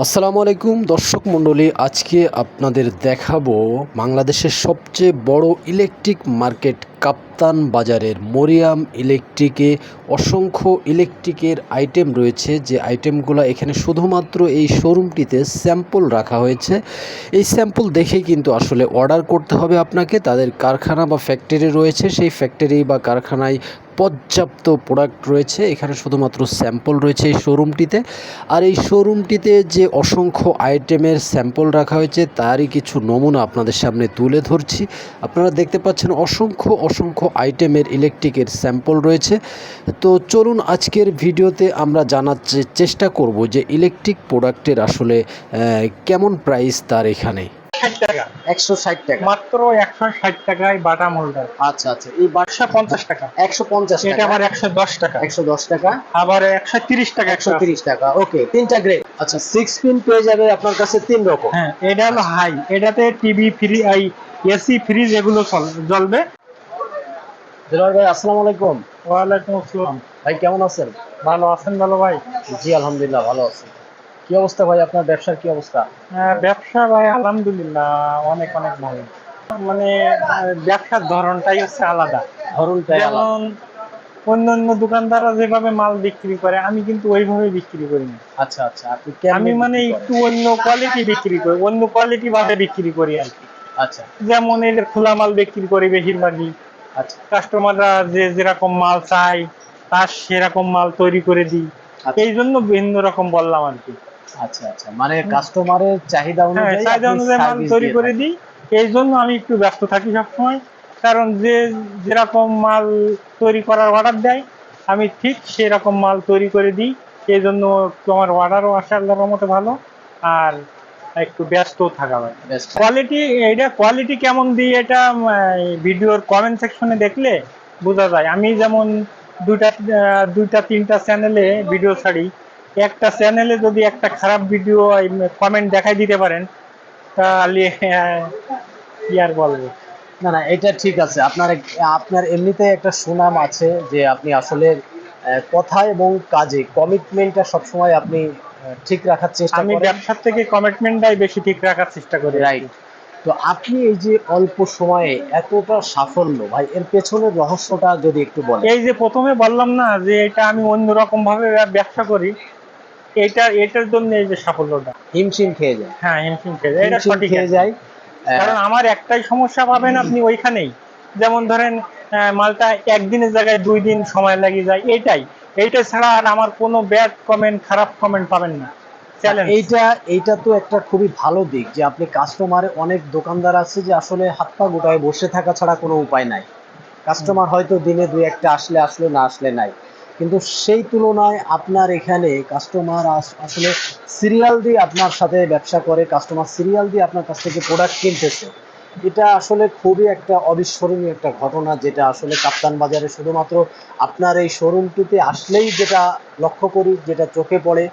আসসালামু আলাইকুম, দর্শক মণ্ডলী, আজকে আপনাদের দেখাবো বাংলাদেশের সবচেয়ে বড় ইলেকট্রিক মার্কেট কাপ্তান বাজারের মরিয়াম ইলেকট্রিকে। অসংখ্য ইলেকট্রিকের আইটেম রয়েছে, যে আইটেমগুলো এখানে শুধুমাত্র এই শোরুমটিতে স্যাম্পল রাখা হয়েছে। এই স্যাম্পল দেখে কিন্তু আসলে অর্ডার করতে হবে আপনাকে। তাদের কারখানা বা ফ্যাক্টরি রয়েছে, সেই ফ্যাক্টরি বা কারখানায় পর্যাপ্ত প্রোডাক্ট রয়েছে। এখানে শুধুমাত্র স্যাম্পল রয়েছে এই শোরুমটিতে আর এই শোরুমটিতে যে অসংখ্য আইটেমের স্যাম্পল রাখা হয়েছে, তারই কিছু নমুনা আপনাদের সামনে তুলে ধরছি। আপনারা দেখতে পাচ্ছেন অসংখ্য অসংখ্য আইটেমের ইলেকট্রিকের স্যাম্পল রয়েছে। তো চলুন আজকের ভিডিওতে আমরা জানার চেষ্টা করব যে ইলেকট্রিক প্রোডাক্টের আসলে কেমন প্রাইস তার এখানে। টাকা। একশো ষাট টাকা। মাত্র একশো ষাট টাকায় বাটাম হোল্ডার আচ্ছা আচ্ছা। এই একশো পঞ্চাশ টাকা। একশো পঞ্চাশ এটা আবার একশো দশ টাকা। একশো দশ টাকা। আবার একশো তিরিশ টাকা একশো তিরিশ টাকা। ওকে তিনটা গ্রেড আচ্ছা সিক্স পিন পেয়ে যাবে আপনার কাছে তিন রকম। হ্যাঁ এটা হলো হাই এটাতে টিভি ফ্রি এসি ফ্রিজ এগুলো জ্বলবে। দিলওয়ার ভাই আসসালামু আলাইকুম। ওয়ালাইকুম আসসালাম। ভাই কেমন আছেন? ভালো আছেন ভালো ভাই? জি আলহামদুলিল্লাহ ভালো আছি। কি অবস্থা ভাই আপনার ব্যবসার কি অবস্থা? ব্যবসা ভাই আলহামদুলিল্লাহ অনেক অনেক ভালো। মানে ব্যবসার ধরনটাই হচ্ছে আলাদা। ধরুনটাই। যেমন অন্য অন্য দোকানদাররা যেভাবে মাল বিক্রি করে আমি কিন্তু ওইভাবে বিক্রি করি না। আচ্ছা আচ্ছা আমি মানে একটু অন্য কোয়ালিটি বিক্রি করি অন্য কোয়ালিটি ভাবে বিক্রি করি আর কি। আচ্ছা। যেমন এই যে খোলা মাল বিক্রি করি বেশিরভাগই। আচ্ছা। কাস্টমাররা যে যেরকম মাল চায় তার সেরকম মাল তৈরি করে দিই। আচ্ছা। এই জন্য ভিন্ন রকম বললাম আর কি। আচ্ছা আচ্ছা। মানে কাস্টমারের চাহিদা হ্যাঁ অনুযায়ী চাহিদা অনুযায়ী মাল তৈরি করে দিই। এই জন্য আমি একটু ব্যস্ত থাকি সবসময়। কারণ যে যেরকম মাল তৈরি করার অর্ডার দেয় আমি ঠিক সেরকম মাল তৈরি করে দিই। এই জন্য আমার অর্ডারও আসে আল্লাহর রহমতে ভালো। আর একটু ব্যস্ত থাকা হয়। কোয়ালিটি এটা কোয়ালিটি কেমন দিই এটা ভিডিওর কমেন্ট সেকশনে দেখলে বোঝা যায়। আমি যেমন দুইটা আহ, দুইটা তিনটা চ্যানেলে ভিডিও ছাড়ি একটা চ্যানেলে যদি একটা খারাপ ভিডিও কমেন্ট দেখাই দিতে পারেন তাহলে কি আর বলব? না না এটা ঠিক আছে। আপনার আপনার এমনিতে একটা সুনাম আছে যে আপনি আসলে কথা এবং কাজে কমিটমেন্টটা সবসময় আপনি ঠিক রাখার চেষ্টা আমি ব্যবসার থেকে কমিটমেন্টটাই বেশি ঠিক রাখার চেষ্টা করি রাইট তো আপনি এই যে অল্প সময়ে এতটা সাফল্য ভাই এর পেছনের রহস্যটা যদি একটু বলেন। এই যে প্রথমে বললাম না যে এটা আমি অন্যরকম ভাবে ব্যবসা করি এটা এটার জন্য এই যে সাফল্যটা। হিমশিম খেয়ে যায়। হ্যাঁ হিমশিম খেয়ে যায়। এটা সঠিক খেয়ে যায়। কারণ আমার একটাই সমস্যা পাবেন আপনি ওইখানেই। যেমন ধরেন মালটা একদিনের জায়গায় দুই দিন সময় লাগিয়ে যায় এটাই এইটা ছাড়া আর আমার কোনো ব্যাড কমেন্ট খারাপ কমেন্ট পাবেন না। এইটা এইটা তো একটা খুবই ভালো দিক যে আপনি কাস্টমারে অনেক দোকানদার আছে যে আসলে হাত পা গোটায় বসে থাকা ছাড়া কোনো উপায় নাই। কাস্টমার হয়তো দিনে দুই একটা আসলে আসলে না আসলে নাই। কিন্তু সেই তুলনায় আপনার এখানে কাস্টমার আসলে সিরিয়াল দিয়ে আপনার সাথে ব্যবসা করে কাস্টমার সিরিয়াল দিয়ে আপনার কাছ থেকে প্রোডাক্ট কিনতেছে। এটা আসলে খুবই একটা অবিস্মরণীয় একটা ঘটনা যেটা আসলে কাপ্তান বাজারে শুধুমাত্র আপনার এই শোরুমটিতে আসলেই যেটা লক্ষ্য করি, যেটা চোখে পড়ে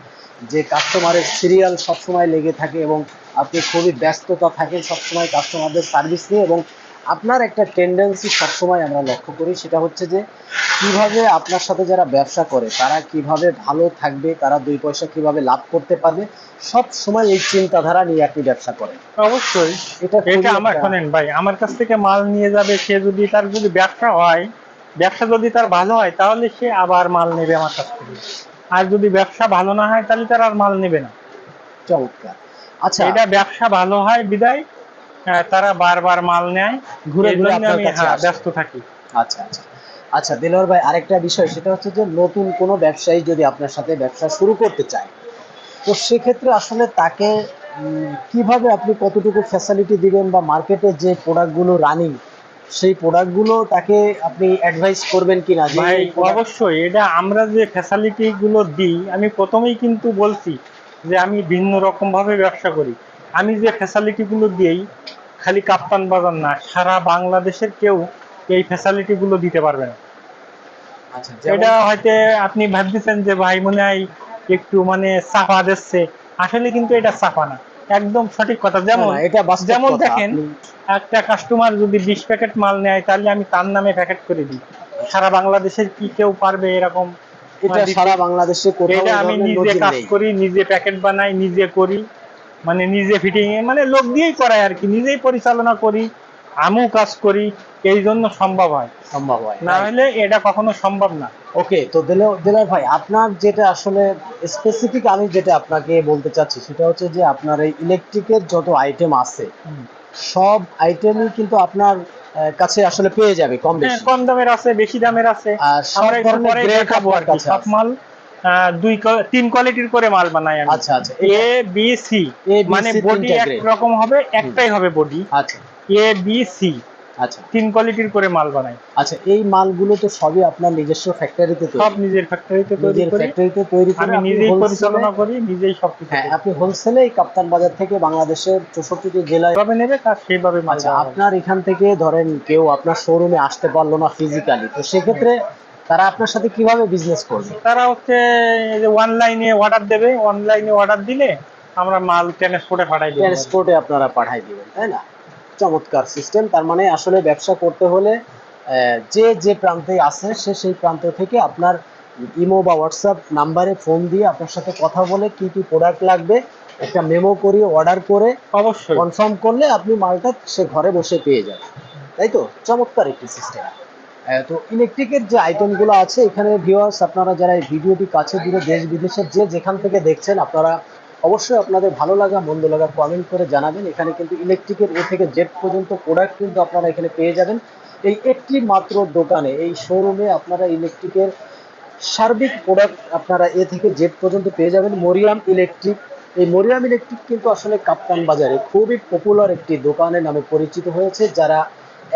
যে কাস্টমারের সিরিয়াল সবসময় লেগে থাকে এবং আপনি খুবই ব্যস্ততা থাকেন সবসময় কাস্টমারদের সার্ভিস নিয়ে এবং আপনার একটা টেন্ডেন্সি সবসময় আমরা লক্ষ্য করি সেটা হচ্ছে যে কীভাবে আপনার সাথে যারা ব্যবসা করে তারা কীভাবে ভালো থাকবে তারা দুই পয়সা কীভাবে লাভ করতে পারবে সব সময় এই চিন্তাধারা নিয়ে আপনি ব্যবসা করেন। অবশ্যই। এটা এটা আমার শোনেন ভাই আমার কাছ থেকে মাল নিয়ে যাবে সে যদি তার যদি ব্যবসা হয় ব্যবসা যদি তার ভালো হয় তাহলে সে আবার মাল নেবে আমার কাছ থেকে। আর যদি ব্যবসা ভালো না হয় তাহলে তার আর মাল নেবে না। চমৎকার। আচ্ছা। এটা ব্যবসা ভালো হয় বিদায়। তারা বারবার মাল নেয়। ঘুরে ঘুরে আমি হ্যাঁ। ব্যস্ত থাকি। আচ্ছা আচ্ছা। আচ্ছা দিলওয়ার ভাই আরেকটা বিষয় সেটা হচ্ছে যে নতুন কোনো ব্যবসায়ী যদি আপনার সাথে ব্যবসা শুরু করতে চায় তো সেক্ষেত্রে আসলে তাকে কীভাবে আপনি কতটুকু ফ্যাসিলিটি দিবেন বা মার্কেটে যে প্রোডাক্টগুলো রানিং সেই প্রোডাক্টগুলো তাকে আপনি অ্যাডভাইস করবেন কিনা? ভাই অবশ্যই এটা আমরা যে ফ্যাসিলিটি গুলো দিই আমি প্রথমেই কিন্তু বলছি যে আমি ভিন্ন রকম ভাবে ব্যবসা করি। আমি যে ফ্যাসিলিটি গুলো দিই খালি কাপ্তান বাজার না সারা বাংলাদেশের কেউ এই ফ্যাসিলিটি গুলো দিতে পারবে না। আচ্ছা এটা হয়তো আপনি ভাবতেছেন যে ভাই মনে হয় একটু মানে চাপা দিচ্ছে। আসলে কিন্তু এটা চাপা না। একদম সঠিক কথা। যেমন এটা যেমন দেখেন একটা কাস্টমার যদি বিশ প্যাকেট মাল নেয় তাহলে আমি তার নামে প্যাকেট করে দিই। সারা বাংলাদেশের কি কেউ পারবে এরকম? এটা সারা বাংলাদেশে কোথাও আমি নিজে কাজ করি নিজে প্যাকেট বানাই নিজে করি। মানে নিজে ফিটিং মানে লোক দিয়েই করাই আর কি নিজেই পরিচালনা করি আমিও কাজ করি এই জন্য সম্ভব হয়। সম্ভব হয় না হলে এটা কখনো সম্ভব না। ওকে তো দিল- দিলার ভাই আপনার যেটা আসলে স্পেসিফিক আমি যেটা আপনাকে বলতে চাচ্ছি সেটা হচ্ছে যে আপনার এই ইলেকট্রিকের যত আইটেম আছে সব আইটেমই কিন্তু আপনার কাছে আসলে পেয়ে যাবে কম হ্যাঁ, বেশি। কম দামের আছে বেশি দামের আছে। আর সব ধরনের গ্রেড আপনার কাছে সব মাল। দুই তিন কোয়ালিটির করে মাল বানাই আমি। আচ্ছা আচ্ছা। এ বি সি মানে বডি এক রকম হবে একটাই হবে বডি আচ্ছা। এ বি সি আচ্ছা। তিন কোয়ালিটির করে মাল বানাই। আচ্ছা এই মালগুলো তো সবই আপনার নিজস্ব ফ্যাক্টরিতে সব নিজের ফ্যাক্টরিতে তৈরি করি। ফ্যাক্টরিতে তৈরি করে আমি নিজেই পরিচালনা করি নিজেই সবকিছু হ্যাঁ আপনি হোলসেলে এই কাপ্তান বাজার থেকে বাংলাদেশের চৌষট্টি জেলায় যেভাবে নেবে তার সেইভাবে মাল আচ্ছা আপনার এখান থেকে ধরেন কেউ আপনার শোরুমে আসতে পারল না ফিজিক্যালি তো সেক্ষেত্রে তারা আপনার সাথে কীভাবে বিজনেস করবে? তারা হচ্ছে এই যে অনলাইনে অর্ডার দেবে অনলাইনে অর্ডার দিলে আমরা মাল ট্রান্সপোর্টে পাঠাই দেবো। ট্রান্সপোর্টে আপনারা পাঠাই দিবেন তাই না? চমৎকার সিস্টেম তার মানে আসলে ব্যবসা করতে হলে যে যে প্রান্তে আছে সে সেই প্রান্ত থেকে আপনার ইমো বা হোয়াটসঅ্যাপ নাম্বারে ফোন দিয়ে আপনার সাথে কথা বলে কি কি প্রোডাক্ট লাগবে একটা মেমো করিয়ে অর্ডার করে অবশ্যই। কনফার্ম করলে আপনি মালটা সে ঘরে বসে পেয়ে যাবেন। তাই তো? চমৎকার একটি সিস্টেম তো ইলেকট্রিকের যে আইটেমগুলো আছে, এখানে ভিউয়ার্স আপনারা যারা এই ভিডিওটি কাছে দূরে দেশ, বিদেশের যে যেখান থেকে দেখছেন, আপনারা অবশ্যই আপনাদের ভালো লাগা, মন্দ লাগা কমেন্ট করে জানাবেন। এখানে কিন্তু ইলেকট্রিকের এ থেকে জেড পর্যন্ত প্রোডাক্ট কিন্তু আপনারা এখানে পেয়ে যাবেন। এই একটি মাত্র দোকানে, এই শোরুমে আপনারা ইলেকট্রিকের সার্বিক প্রোডাক্ট আপনারা এ থেকে জেড পর্যন্ত পেয়ে যাবেন। মরিয়াম ইলেকট্রিক এই মরিয়াম ইলেকট্রিক কিন্তু আসলে কাপ্তান বাজারে খুবই পপুলার একটি দোকানের নামে পরিচিত হয়েছে। যারা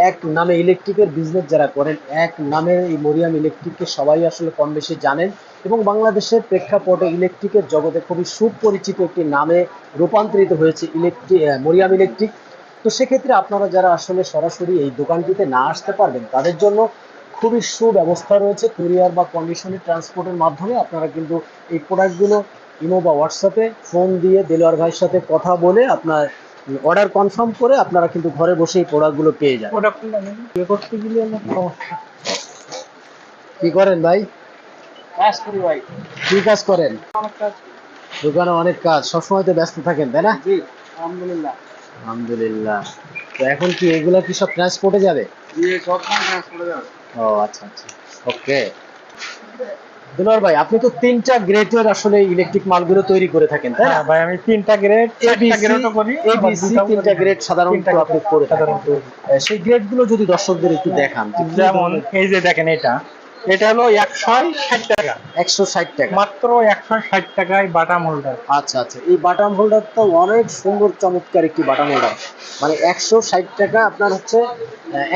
এক নামে ইলেকট্রিকের বিজনেস যারা করেন, এক নামে এই মরিয়াম ইলেকট্রিককে সবাই আসলে কম বেশি জানেন এবং বাংলাদেশের প্রেক্ষাপটে ইলেকট্রিকের জগতে খুবই সুপরিচিত একটি নামে রূপান্তরিত হয়েছে ইলেকট্রিক মরিয়াম ইলেকট্রিক। তো সেক্ষেত্রে আপনারা যারা আসলে সরাসরি এই দোকানটিতে না আসতে পারবেন, তাদের জন্য খুবই সুব্যবস্থা রয়েছে কুরিয়ার বা কন্ডিশনে ট্রান্সপোর্টের মাধ্যমে। আপনারা কিন্তু এই প্রোডাক্টগুলো ইমো বা হোয়াটসঅ্যাপে ফোন দিয়ে দেলোয়ার ভাইয়ের সাথে কথা বলে আপনার অর্ডার কনফার্ম করে আপনারা কিন্তু ঘরে বসে এই প্রোডাক্টগুলো পেয়ে যান করতে গেলে সমস্যা। কি করেন ভাই? কাজ করি ভাই। কি কাজ করেন? অনেক কাজ দোকানে অনেক কাজ সবসময় তো ব্যস্ত থাকেন তাই না? জি আলহামদুলিল্লাহ। আলহামদুলিল্লাহ। তো এখন কি এগুলো কি সব ট্রান্সপোর্টে যাবে? সব ট্রান্সপোর্টে যাবে। ও আচ্ছা আচ্ছা। ওকে দুলার ভাই আপনি তো তিনটা গ্রেডের আসলে ইলেকট্রিক মালগুলো তৈরি করে থাকেন তাই না? হ্যাঁ ভাই আমি তিনটা গ্রেড করি দুটাও তিনটা গ্রেড সাধারণত আপনি করে সাধারণত। সেই গ্রেডগুলো যদি দর্শকদের একটু দেখান যেমন এই যে দেখেন এটা এটা হলো একশো ষাট টাকা। 160 টাকা। মাত্র একশো ষাট টাকায় বাটাম হোল্ডার আচ্ছা আচ্ছা এই বাটাম হোল্ডার তো অনেক সুন্দর চমৎকার একটি বাটাম হোল্ডার মানে 160 টাকা আপনার হচ্ছে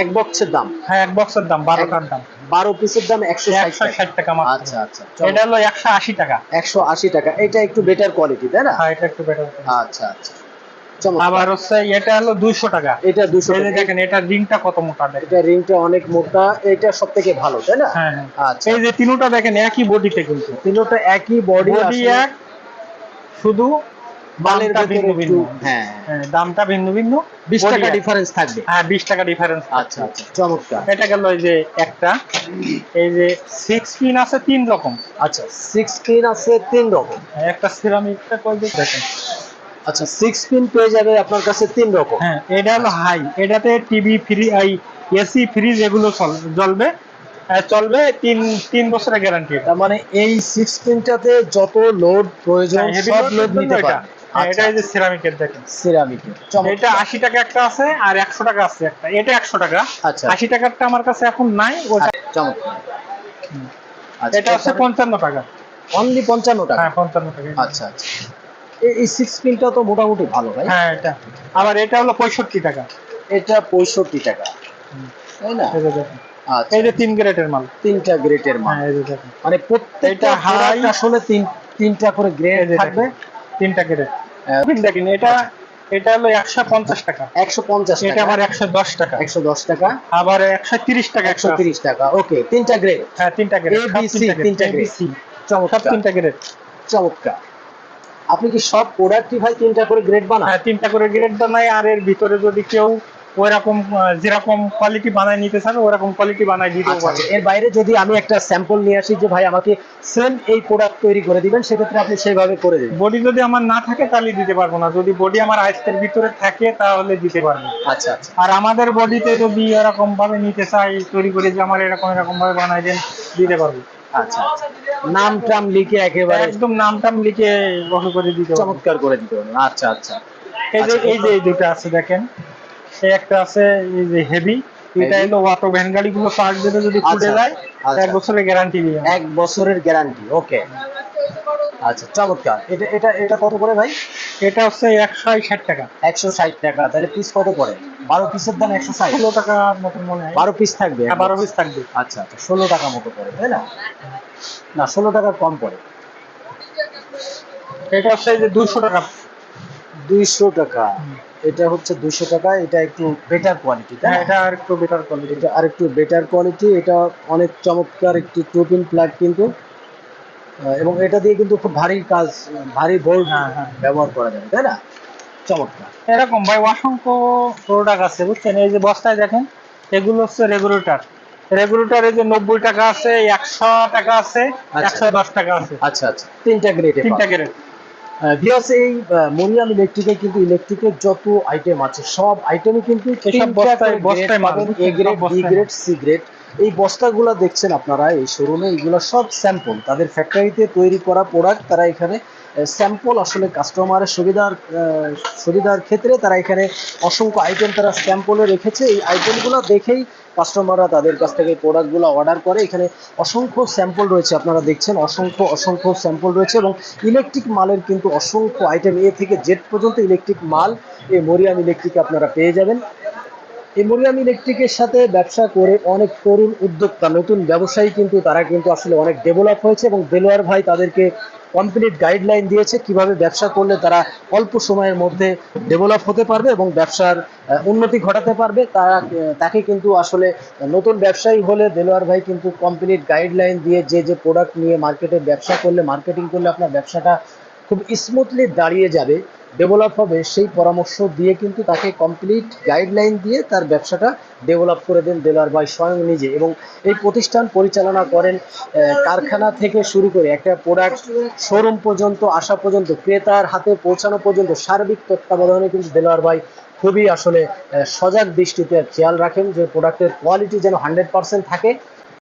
এক বক্সের দাম। হ্যাঁ এক বক্সের দাম বারোটার দাম। বারো পিসের দাম 160 একশো টাকা ষাট টাকা মাত্র। আচ্ছা আচ্ছা এটা হলো একশো আশি টাকা। 180 টাকা। এটা একটু বেটার কোয়ালিটি তাই না? হ্যাঁ এটা একটু বেটার আচ্ছা আচ্ছা। আবার হচ্ছে এটা হলো দুইশো টাকা। এটা 200 টাকা। দেখেন এটা রিংটা কত মোটা এটা রিংটা অনেক মোটা এটা সব থেকে ভালো তাই না? হ্যাঁ হ্যাঁ। আচ্ছা। এই যে তিনটা দেখেন একই বডিতে কিন্তু। তিনটা একই বডি বডি এক শুধু বালের ভিন্ন ভিন্ন হ্যাঁ। হ্যাঁ, দামটা ভিন্ন ভিন্ন। 20 টাকা ডিফারেন্স থাকবে। হ্যাঁ বিশ টাকা ডিফারেন্স আচ্ছা আচ্ছা চমৎকার। এটা গেল এই যে একটা। এই যে পিন আছে তিন রকম। আচ্ছা পিন আছে তিন রকম। একটা সিরামিকটা কই দেখেন। আচ্ছা পিন পেয়ে যাবে আপনার কাছে তিন রকম। হ্যাঁ এটা হলো হাই এটাতে টিভি ফ্রি এই এসি ফ্রিজ এগুলো চল- জ্বলবে। আহ, চলবে তিন তিন বছরের গ্যারান্টি তার মানে এই সিক্স পিনটাতে যত লোড প্রয়োজন সব লোড নিতে পারে হ্যাঁ, এটা এই যে সিরামিকের দেখেন। সিরামিকের এটা আশি টাকা একটা আছে আর একশো টাকা আছে একটা। এটা একশো টাকা। আচ্ছা। আশি টাকারটা আমার কাছে এখন নাই ওটা চমৎকার। আচ্ছা এটা হচ্ছে পঞ্চান্ন টাকা। অনলি পঞ্চান্ন টাকা? হ্যাঁ পঞ্চান্ন টাকা। আচ্ছা আচ্ছা। এই- সিক্স পিনটা তো মোটামুটি ভালো ভাই। হ্যাঁ এটা। আবার এটা হলো পঁয়ষট্টি টাকা। এটা পঁয়ষট্টি টাকা। তাই না? এই যে দেখেন। আচ্ছা। তিন গ্রেডের মাল। তিনটা গ্রেডের মাল। হ্যাঁ মানে প্রত্যেকটা এটা হাই আসলে তিন তিনটা করে গ্রেড থাকবে। তিনটা গ্রেড দেখেন এটা এটা হলো একশো পঞ্চাশ টাকা। একশো পঞ্চাশ এটা আবার একশো দশ টাকা। একশো দশ টাকা। আবার একশো তিরিশ টাকা একশো তিরিশ টাকা। ওকে তিনটা গ্রেড হ্যাঁ তিনটা গ্রেড তিনটা গ্রেড চমৎকার। তিনটা গ্রেড চমৎকার। আপনি কি সব প্রোডাক্টই ভাই তিনটা করে গ্রেড বানান? হ্যাঁ তিনটা করে গ্রেড বানায় আর এর ভিতরে যদি কেউ ওইরকম যেরকম কোয়ালিটি বানায় নিতে চাবে ওরকম কোয়ালিটি বানায় দিতেও আচ্ছা পারবে আচ্ছা। এর বাইরে যদি আমি একটা স্যাম্পল নিয়ে আসি যে ভাই আমাকে সেম এই প্রোডাক্ট তৈরি করে দিবেন সেক্ষেত্রে আপনি সেইভাবে করে দেবেন। বডি যদি আমার না থাকে তাহলে দিতে পারব না। যদি বডি আমার আয়ত্তের ভিতরে থাকে তাহলে দিতে পারব। আচ্ছা আচ্ছা। আর আমাদের বডিতে যদি এরকম ভাবে নিতে চাই তৈরি করে যে আমার এরকম এরকম ভাবে বানাই দেন দিতে পারব। আচ্ছা আচ্ছা। নাম টাম লিখে একেবারে একদম নাম টাম লিখে করে দিতে চমৎকার করে দিতে আচ্ছা আচ্ছা। এই যে এই যে এই দুটো আছে দেখেন। এই একটা আছে এই যে হেভি এটা হলো অটো ভ্যান গাড়ি গুলো চার্জ দিলে যদি ফুটে আচ্ছা, যায় আচ্ছা। এক বছরের গ্যারান্টি দিয়ে এক বছরের গ্যারান্টি ওকে আচ্ছা চমৎকার। এটা এটা এটা কত করে ভাই? এটা হচ্ছে একশো ষাট টাকা। একশো ষাট টাকা তাহলে পিস কত করে বারো পিসের দাম একশো ষাট? ষোলো টাকা মতন মনে হয়। বারো পিস থাকবে? হ্যাঁ, বারো পিস থাকবে। আচ্ছা আচ্ছা ষোলো টাকা মতো পড়ে তাই না? না ষোলো টাকা কম পড়ে। এটা হচ্ছে যে দুশো টাকা দুইশো টাকা। এটা হচ্ছে দুইশো টাকা এটা একটু বেটার কোয়ালিটি তাই হ্যাঁ এটা আর একটু বেটার কোয়ালিটি এটা আর একটু বেটার কোয়ালিটি এটা অনেক চমৎকার একটি টু পিন প্লাগ কিন্তু এবং এটা দিয়ে কিন্তু খুব ভারী কাজ ভারী বোল্ট হ্যাঁ, হ্যাঁ। ব্যবহার করা যাবে তাই না? চমৎকার। এরকম ভাই অসংখ্য প্রোডাক্ট আছে বুঝছেন? এই যে বস্তায় দেখেন এগুলো হচ্ছে রেগুলেটর রেগুলেটর যে নব্বই টাকা আছে একশো টাকা আছে আচ্ছা। একশো দশ টাকা আছে। আচ্ছা আচ্ছা। তিনটা গ্রেডে তিনটা গ্রেড ভিউয়ার্স এই মরিয়াম ইলেকট্রিকে কিন্তু ইলেকট্রিকের যত আইটেম আছে সব আইটেমই কিন্তু। A grade B grade C grade এই বস্তাগুলো দেখছেন আপনারা এই শোরুমে এগুলো সব স্যাম্পল তাদের ফ্যাক্টরিতে তৈরি করা প্রোডাক্ট তারা এখানে স্যাম্পল আসলে কাস্টমারের সুবিধার সুবিধার ক্ষেত্রে তারা এখানে অসংখ্য আইটেম তারা স্যাম্পলে রেখেছে। এই আইটেমগুলো দেখেই কাস্টমাররা তাদের কাছ থেকে প্রোডাক্টগুলো অর্ডার করে। এখানে অসংখ্য স্যাম্পল রয়েছে, আপনারা দেখছেন, অসংখ্য অসংখ্য স্যাম্পল রয়েছে এবং ইলেকট্রিক মালের কিন্তু অসংখ্য আইটেম এ থেকে জেড পর্যন্ত ইলেকট্রিক মাল এই মরিয়াম ইলেকট্রিকে আপনারা পেয়ে যাবেন। এই মরিয়াম ইলেকট্রিকের সাথে ব্যবসা করে অনেক তরুণ উদ্যোক্তা, নতুন ব্যবসায়ী কিন্তু তারা কিন্তু আসলে অনেক ডেভেলপ হয়েছে এবং দেলোয়ার ভাই তাদেরকে কমপ্লিট গাইডলাইন দিয়েছে কীভাবে ব্যবসা করলে তারা অল্প সময়ের মধ্যে ডেভেলপ হতে পারবে এবং ব্যবসার উন্নতি ঘটাতে পারবে। তারা তাকে কিন্তু আসলে নতুন ব্যবসায়ী হলে দেলোয়ার ভাই কিন্তু কমপ্লিট গাইডলাইন দিয়ে যে যে প্রোডাক্ট নিয়ে মার্কেটে ব্যবসা করলে মার্কেটিং করলে আপনার ব্যবসাটা খুব স্মুথলি দাঁড়িয়ে যাবে। ডেভেলপ হবে সেই পরামর্শ দিয়ে কিন্তু তাকে কমপ্লিট গাইডলাইন দিয়ে তার ব্যবসাটা ডেভেলপ করে দেন দেলার ভাই স্বয়ং নিজে। এবং এই প্রতিষ্ঠান পরিচালনা করেন কারখানা থেকে শুরু করে একটা প্রোডাক্ট শোরুম পর্যন্ত, আসা পর্যন্ত, ক্রেতার হাতে পৌঁছানো পর্যন্ত সার্বিক তত্ত্বাবধানে কিন্তু দেলোয়ার ভাই খুবই আসলে সজাগ দৃষ্টিতে খেয়াল রাখেন যে প্রোডাক্টের কোয়ালিটি যেন হান্ড্রেড পার্সেন্ট থাকে।